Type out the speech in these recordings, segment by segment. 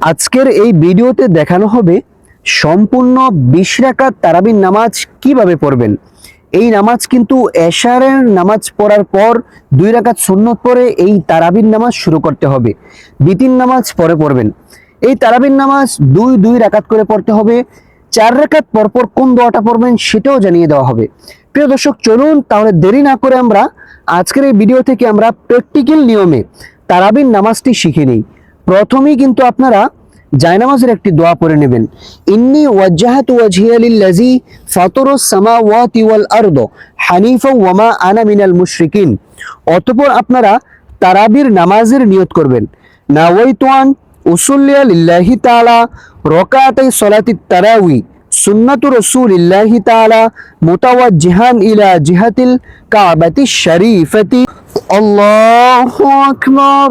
আজকের এই ভিডিওতে দেখানো হবে সম্পূর্ণ বিশ রাকাত তারাবির নামাজ কীভাবে পড়বেন। এই নামাজ কিন্তু এশারের নামাজ পড়ার পর দুই রাকাত সুন্নত পরে এই তারাবির নামাজ শুরু করতে হবে। বিতিন নামাজ পরে পড়বেন। এই তারাবির নামাজ দুই দুই রাকাত করে পড়তে হবে। চার রাকাত পরপর কোন দোয়াটা পড়বেন সেটাও জানিয়ে দেওয়া হবে। প্রিয় দর্শক, চলুন তাহলে দেরি না করে আমরা আজকের এই ভিডিও থেকে আমরা প্র্যাকটিক্যাল নিয়মে তারাবির নামাজটি শিখে নিই। প্রথমেই কিন্তু আপনারা জায়নামাজের একটি দোয়া পড়ে নেবেন। ইন্নি ওয়াজ্জাহাত ওয়াজহিয়া লিল্লাযী ফাতারাস সামাওয়াতি ওয়াল আরদ হানিফা ওয়ামা আনা মিনাল মুশরিকিন। অতঃপর আপনারা তারাবির নামাজের নিয়ত করবেন। নাওয়াইতু আন উসুল্লিয়া লিল্লাহি তাআলা রাকাতাই সলাতি তারাওয়ি সুন্নাতু রাসূলিল্লাহি তাআলা মুতাওয়াজ্জিহান ইলা জিহাতিল কাবাতি শরীফতি। আল্লাহু আকবার।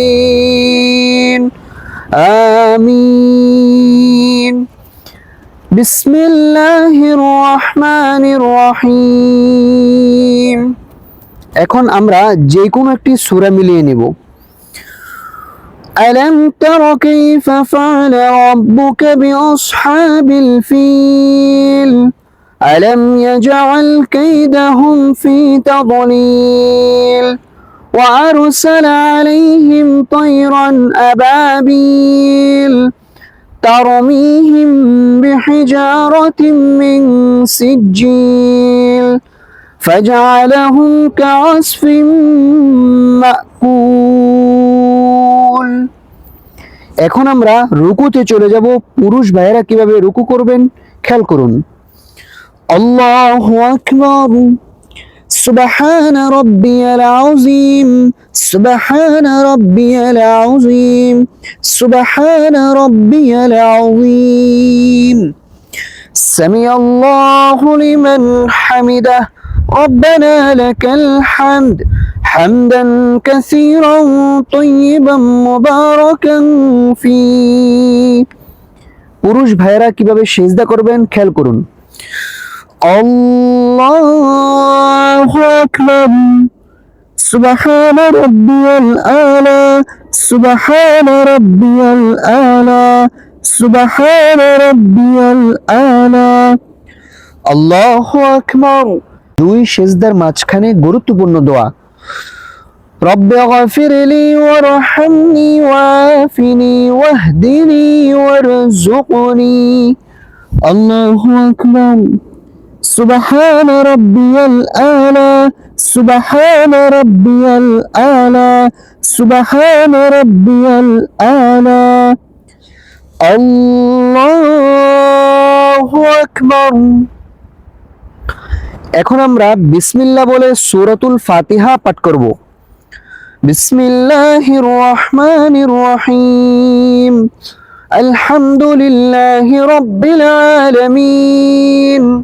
آمين بسم الله الرحمن الرحيم এখন আমরা যে কোনো একটি সূরা মিলিয়ে নিব ألم تر كيف فعل ربك بأصحاب الفيل ألم يجعل كيدهم في تضليل وأرسل عليهم طيرا أبابيل ترميهم بحجارة من سجيل فجعلهم كعصف مأكول এখন আমরা রুকুতে চলে যাব পুরুষ ভাইয়েরা কিভাবে রুকু করবেন খেয়াল করুন আল্লাহু আকবার سبحان ربي العظيم سبحان ربي العظيم سبحان ربي العظيم سمع الله لمن حمده ربنا لك الحمد حمدا كثيرا طيبا مباركا فيه পুরুষ ভাইয়েরা কিভাবে সেজদা করবেন খেয়াল করুন الله أكبر سبحان ربي الأعلى سبحان ربي الأعلى سبحان ربي الأعلى الله أكبر দুই সেজদার মাঝখানে গুরুত্বপূর্ণ দোয়া رب اغفر لي وارحمني وعافني واهدني وارزقني الله أكبر সুবহান রব্বিয়াল আলা, সুবহান রব্বিয়াল আলা, সুবহান রব্বিয়াল আলা। আল্লাহু আকবার। এখন আমরা বিসমিল্লা বলে সূরাতুল ফাতিহা পাঠ করব। বিসমিল্লাহির রহমানির রহিম। আলহামদুলিল্লাহি রব্বিল আলামিন।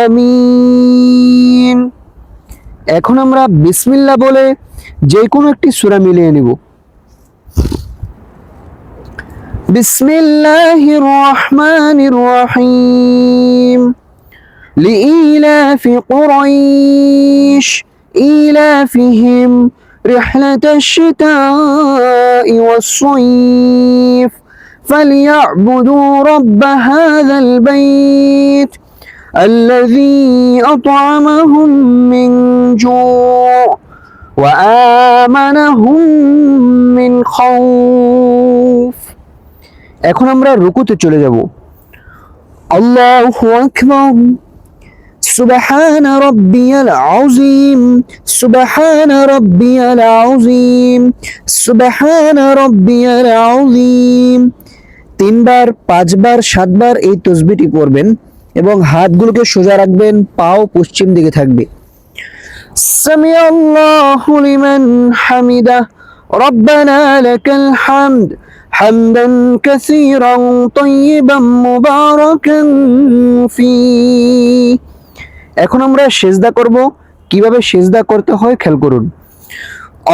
আমিন এখন আমরা বিসমিল্লাহ বলে যে কোনো একটি সূরা মিলিয়ে নিব بسم الله الرحمن الرحيم لإيلاف قريش إيلافهم رحلة الشتاء والصيف فليعبدوا رب هذا البيت الذي أطعمهم من جوع وآمنهم من خوف এখন আমরা রুকুতে চলে যাব আল্লাহু আকবার سبحان ربي العظيم سبحان ربي العظيم سبحان ربي العظيم তিনবার পাঁচবার সাতবার এই তসবিটি পড়বেন এবং হাতগুলোকে সোজা রাখবেন পাও পশ্চিম দিকে থাকবে سمع الله لمن حمده ربنا لك الحمد حمدا كثيرا طيبا مباركا فيه এখন আমরা সেজদা করব কিভাবে সেজদা করতে হয় খেয়াল করুন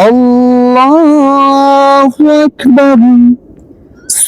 আল্লাহু আকবার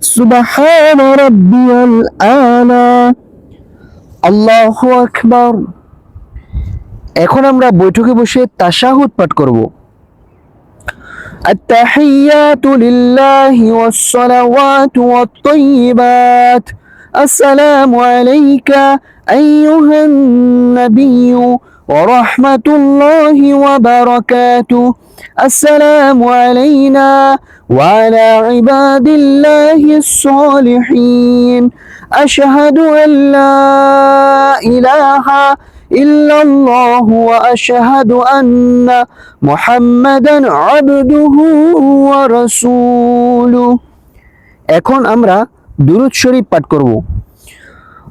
سبحان ربي الأعلى الله أكبر এখন আমরা বৈঠকে বসে তাশাহুদ পাঠ করব التحيات لله والصلوات والطيبات السلام عليك أيها النبي ورحمة الله وبركاته السلام علينا وعلى عباد الله الصالحين أشهد أن لا إله إلا الله وأشهد أن محمدا عبده ورسوله এখন আমরা দুরুদ শরীফ পাঠ করব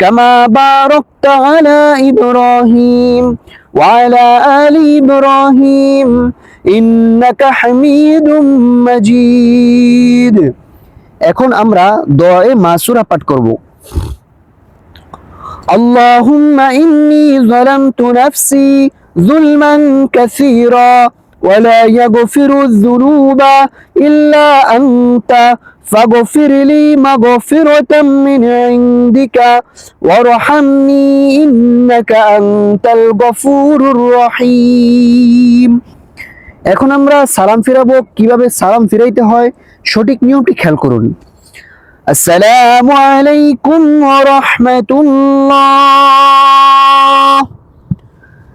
كما باركت على إبراهيم وعلى آل إبراهيم إنك حميد مجيد এখন আমরা দোয়ায়ে মাসুরা পাঠ করব اللهم إني ظلمت نفسي ظلما كثيرا ولا يغفر الذنوب إلا أنت فاغفر لي مغفرة من عندك وارحمني إنك أنت الغفور الرحيم এখন আমরা সালাম ফিরাবো কিভাবে সালাম ফিরাইতে হয় সঠিক নিয়মটি খেয়াল করুন আসসালামু আলাইকুম ওয়া রাহমাতুল্লাহ